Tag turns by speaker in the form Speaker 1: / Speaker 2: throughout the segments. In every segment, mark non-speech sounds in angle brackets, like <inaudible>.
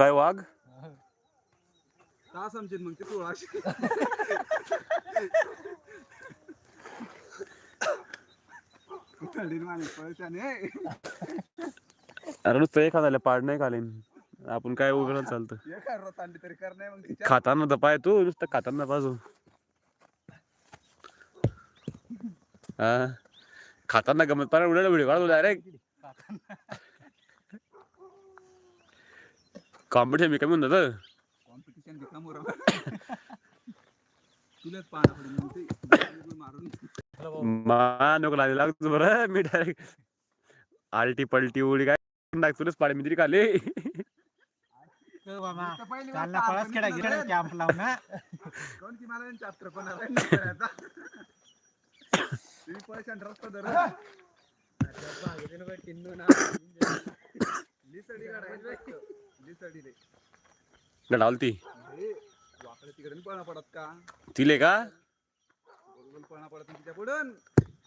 Speaker 1: काय वाघ?
Speaker 2: का समजेल मग ते.
Speaker 1: अरे नुसतं एखाद्याला पाड नाही खालीन आपण काय उघडत चालतं?
Speaker 2: तरी मग तिच्या.
Speaker 1: खाताना तर पाय तू नुसतं खाताना बाजू. हा? खाताना गमत पाय उडायला व्हिडिओ काढतो डायरेक्ट कॉम्पिटिशन मी कमी
Speaker 2: कॉम्पिटिशन दिखा मोर तुलाच पाहणं पडेल मग ते. गुगल मारून.
Speaker 1: मा नको लागले लागतो बरं. मी डायरेक्ट आलटी पलटी उडी काय टाक तुलाच पाडे मी तरी खाली.
Speaker 3: कॅम्प लावून
Speaker 2: मला चॅप्टर पण. तुम्ही रस्ता <laughs> वाकडं तिकडे नाही पळा पडत का?
Speaker 1: तिले का?
Speaker 2: गोल गोल पळा पडत नाही तिच्या पुढून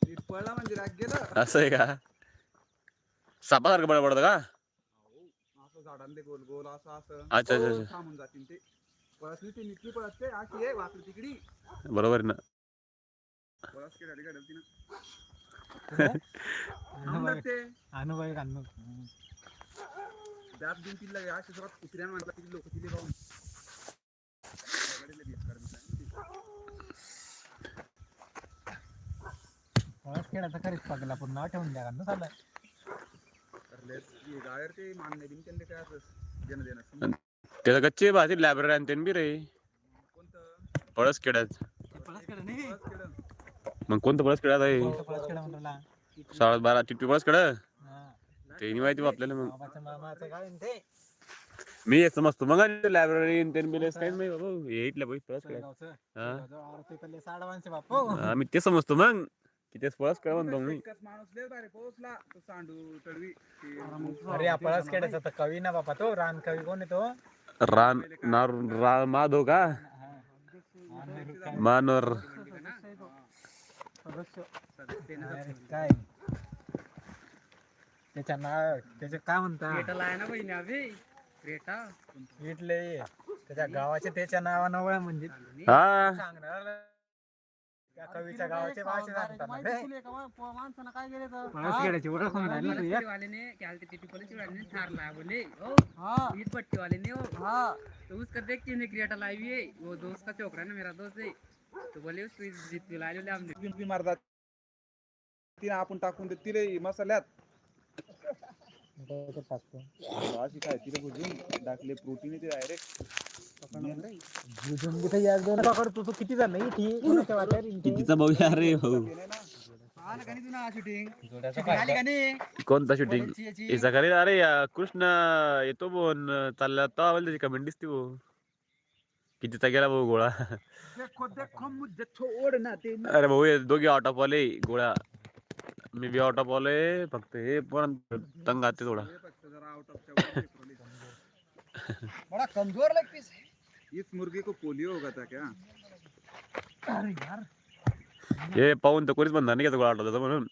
Speaker 2: नीट पळला म्हणजे राग गेलं.
Speaker 1: असं आहे का? सापासारखं बळ पडतं का?
Speaker 2: असं झाडांले गोल गोल असं असं.
Speaker 1: अच्छा, अच्छा,
Speaker 2: हो,
Speaker 1: अच्छा.
Speaker 2: थांबून जातील ते. नाही ते निटकी पळत ते. अशी आहे वाकडी तिकडी.
Speaker 1: बरोबर आहे ना.
Speaker 2: की गाडी <laughs> थांबलं ते.
Speaker 3: अनुभवी काढणं
Speaker 2: दाब देऊन तिला कुत्र्यानं म्हटलं तिथे लोक तिथे
Speaker 3: खरीच पगला पूर्ण नाव ठेवून द्या काढणं चाललं
Speaker 2: तर लेस गायर ते मान्य बिन त्यांना काय असं देणं देणं
Speaker 1: त्याचं गच्चे भाजी लायब्ररी आणि बी रे.
Speaker 2: कोणतं?
Speaker 1: पळस खेळात
Speaker 3: पळस खेळ नाही.
Speaker 2: पळस केलं
Speaker 1: मग कोणतं पळस खेळात आहे? साडे बारा टिपी पळस खेळ. ते नाही माहिती बा आपल्याला मग.
Speaker 3: बाबाच्या मामाचं काय आहे ते
Speaker 1: मी हे समजतो मग लायब्ररी आणि बी काही नाही बाबा. हे इथल्या पैसे पळस
Speaker 3: गावचं
Speaker 1: हा?
Speaker 3: साडवांचे बापू.
Speaker 1: आम्ही ते समजतो मग. की तेच पळस खेळ म्हणतो मी.
Speaker 2: एकच माणूस लय भारी पोहोचला. तो सांडू तडवी. ते
Speaker 3: अरे पळस खेळायचा तर कवी ना बापा तो. रान कवी कोण आहे तो?
Speaker 1: रान नार रा माधव का? मानवर
Speaker 3: अरे काय? त्याच्या नाव त्याचे काय म्हणता? इटले त्याच्या गावाचे त्याच्या नावानं ओळख म्हणजे.
Speaker 1: हा.
Speaker 3: सांगणार त्या कवीच्या गावाचे भाषे सांगतात ना रे. पळस खेळायची ओळख होऊन राहिली ना तुझी.
Speaker 4: वाले क्या टिटी पुलिस वाले थार लाया बोले. ओ
Speaker 3: हाँ.
Speaker 4: ईद पट्टी वाले ने
Speaker 3: हाँ.
Speaker 4: तो उसका देख के क्रिएटर लाई हुई वो दोस्त का छोकरा है ना मेरा दोस्त है. तो बोले उसको जीत दिला ले हमने.
Speaker 2: पिंपी मारतात. तिने आपण टाकून देत तिले मसाल्यात.
Speaker 3: त्याच्यात टाकतो
Speaker 2: अशी काय तिला भुजून टाकले प्रोटीन ते डायरेक्ट
Speaker 3: भुजून कुठे या दोन पकडतो तो किती झालं इथे कोणाच्या वाट्यावर इथे?
Speaker 1: कितीचा भाऊ अरे भाऊ. कोणता शूटिंग हे सकाळी अरे या कृष्ण येतो बोन चालला. तो आवाज त्याची कमेंट दिसते भाऊ. कितीचा गेला भाऊ गोळा?
Speaker 2: देखो देखो मुझे छोड़ ना ते
Speaker 1: अरे भाऊ हे दोघे ऑफ आले गोळा. मी बी आउट ऑफ आलोय फक्त हे पण तंग आते थोडा.
Speaker 3: बड़ा कमजोर लेग पीस है
Speaker 2: इस मुर्गी को पोलियो होगा था क्या?
Speaker 3: अरे यार.
Speaker 1: हे पाहून तर कोणीच म्हणणार नाही का गोळा आउट म्हणून.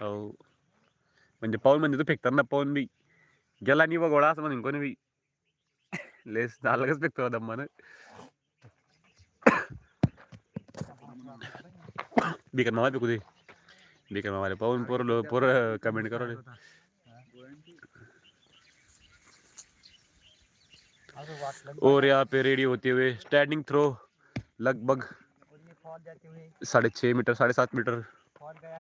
Speaker 1: हो. म्हणजे पाहून म्हणजे तू फेकताना पाहून बी. गेला नाही बा गोळा असं म्हणून कोणी बी. लेस अलगच फेकतो दम्मानं. <coughs> बिकर मामा फेकू दे. बिकर मामाले पाहून पोर पोर कमेंट करू
Speaker 3: असं वाटलं
Speaker 1: और यहाँ पे रेडी होते हुए स्टैंडिंग थ्रो लगभग
Speaker 3: कोणी फॉल जाते हुए
Speaker 1: साढ़े छः मीटर साढ़े सात मीटर
Speaker 3: फॉल गया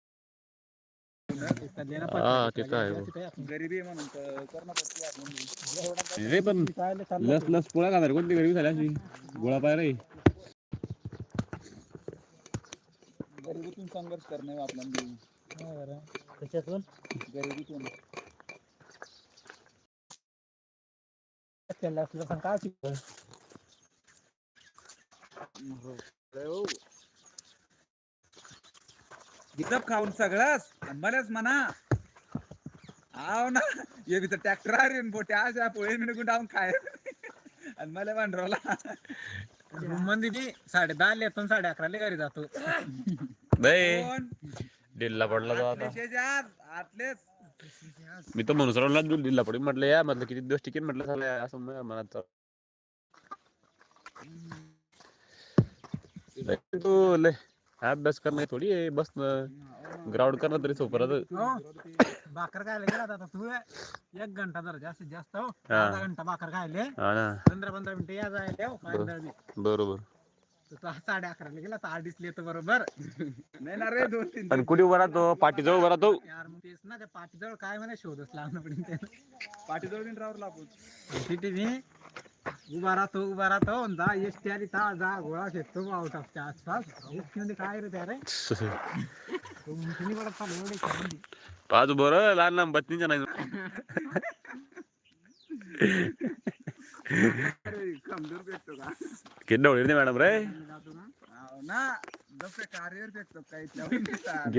Speaker 1: हा ते तर आहे भाऊ.
Speaker 2: गरीबी आहे म्हणून तर करणं पडते आपण
Speaker 1: रे पण लस लस पोळा खाणार कोणती गरीबी झाली अशी गोळा पाय रे
Speaker 2: गरिबीतून संघर्ष करणे आपल्याला
Speaker 3: त्याच्यातून
Speaker 2: गरिबीतून.
Speaker 3: त्याला असलं पण काय शिकवलं?
Speaker 2: गितप खाऊन सगळंच. आणि मलाच म्हणा. आव ना. ये बी तर ट्रॅक्टर आहे बोटे आज पोळे मी निघून डाऊन खाय. आणि मला भांडवला
Speaker 3: बी साडे दहा लेतून साडे अकराला घरी जातो. <laughs>
Speaker 1: नाही दिल्ला पडला तो आता. मी तर म्हणून सरळला दिला पडी म्हटलं या म्हटलं किती दिवस टिकेन म्हटलं झालं असं मनात तू लय अभ्यास करणं थोडी बसणं ग्राउंड करणं तरी सोपं राहतं.
Speaker 3: हो. भाकर खायला गेला होता तू. एक घंटा जर जास्तीत जास्त हो. अर्धा घंटा भाकर खायले. पंधरा पंधरा मिनिटं या जायला.
Speaker 1: बरोबर.
Speaker 3: तर तो साडे अकराला गेला तर दिसले तर बरोबर.
Speaker 2: नाही ना रे दोन तीन
Speaker 1: आणि कुठे उभा राहतो? पाठीजवळ उभा राहतो?
Speaker 3: यार मग तेच ना त्या पाठीजवळ काय म्हणे शोधच लागणं पडेल
Speaker 2: पाठीजवळ बिन राहू आपण
Speaker 3: तिथे मी उभा राहतो उभा राहतो आणि जा एस टी आली ता जा गोळा फेकतो आउट ऑफच्या आसपास. मध्ये काय रे त्या रे तो उंचीनी पडत चालू एवढे खेळून.
Speaker 1: पाच बरं लहान लहान बत्तीच्या नाही. <laughs>
Speaker 2: कमजोर भेटतो का?
Speaker 1: किती डवळे नाही मॅडम रे?
Speaker 3: ना
Speaker 2: हाव ना जसं भेटतो काही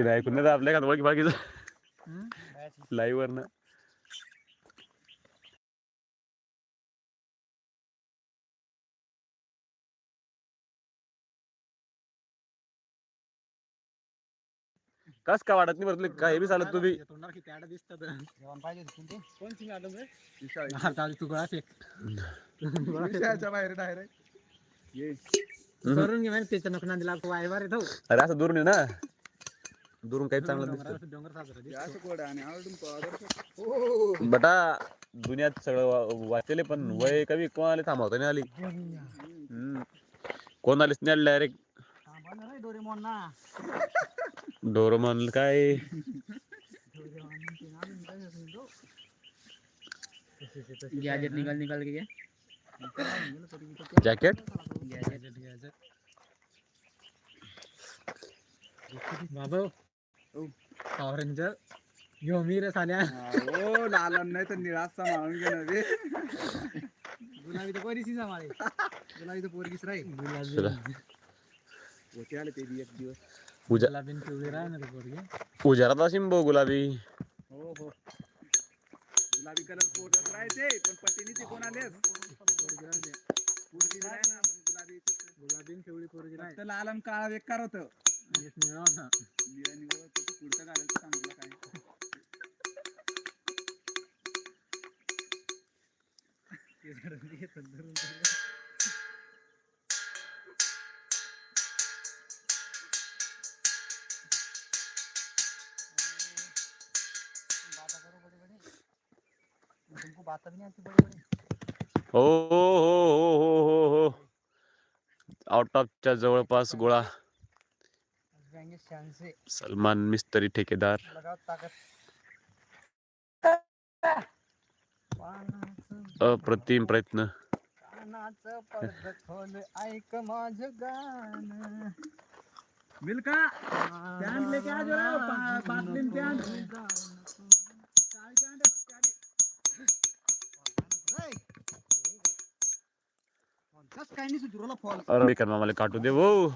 Speaker 1: ऐकून नाही आपल्या का बाकी? लाईव्ह वर ना कस का वाटत नाही बरं तुला? काय बी चालत तुम्ही
Speaker 3: तुझ्या तोंडावर किती आडं दिसतं तर.
Speaker 2: कोणची मॅडम रे
Speaker 3: हा, चालेल, तू गोळा फेक. गोळा फेक.
Speaker 2: विषयाच्या बाहेर डायरेक्ट ये.
Speaker 3: करून घे माहिती त्याच्या नको नांदी लागतो वायवार येतो
Speaker 1: अरे असं दुरून आहे ना. दुरून काही चांगलं दिसतं.
Speaker 3: डोंगरावर डोंगर साजरा
Speaker 2: हे
Speaker 3: दिसतो.
Speaker 2: असं कोड आणि आवडून पावडर
Speaker 1: बटा दुनियात सगळं वा- वाचले पण वय कमी कोणाला थांबवता नाही आली? हम्म. कोणालाच नाही आली डायरेक्ट
Speaker 3: थांबा ना रे डोरेमॉन ना <laughs>
Speaker 1: डोरोमॉन काय
Speaker 3: डोरेमॉन ते नाव काय असेल तो? तसे- तसे- तसे
Speaker 4: गॅजेट निकाल निकाल के क्या
Speaker 3: गेलं तरी मी तर
Speaker 1: जॅकेट
Speaker 3: गॅजेट गॅजेट बाबा पॉवर रेंजर यो मी रे साल्या
Speaker 2: हो लालन नाही तर निराशा माळून घेणं रे
Speaker 3: गुलाबी तर पोरीची जमाळे गुलाबी तर पोरगीच राहील गुलाबी
Speaker 2: होते आले ते बी एक दिवस
Speaker 1: उजा
Speaker 3: गुलाबी पिवळी राह ना रे पोरगी
Speaker 1: उजारात असेल बो गुलाबी
Speaker 2: हो हो गुलाबी। कलर कोटच राहते पण पट्टीनीचे कोण आले
Speaker 3: पोरगी राह दे.
Speaker 2: गुलाबी ना पण गुलाबी
Speaker 3: गुलाबी आणि पिवळी पोरगी राहील
Speaker 2: फक्त लाल आणि काळा बेकार होतं
Speaker 3: आणि एक निळा होता.
Speaker 2: निळं निळं होतं, ते पुढचं घालायचं सांगितलं काय
Speaker 3: ते धरून घे, धरून बड़े तुमको बात भी नहीं आती बड़े बड़े
Speaker 1: हो हो हो हो हो हो. हो आउट ऑफच्या जवळपास गोळा.
Speaker 3: जाएंगे शान से
Speaker 1: सलमान मिस्त्री ठेकेदार.
Speaker 3: लगाओ ताकत पानाचं
Speaker 1: अप्रतिम प्रयत्न.
Speaker 3: कानाचं पडदं खोल ऐक माझं गाणं.
Speaker 2: मिल्का प्यांट लेके आ जो रे, पा-
Speaker 3: काय नाही सुधरवला फॉल
Speaker 1: अरे बेकार मामाला काटू दे भाऊ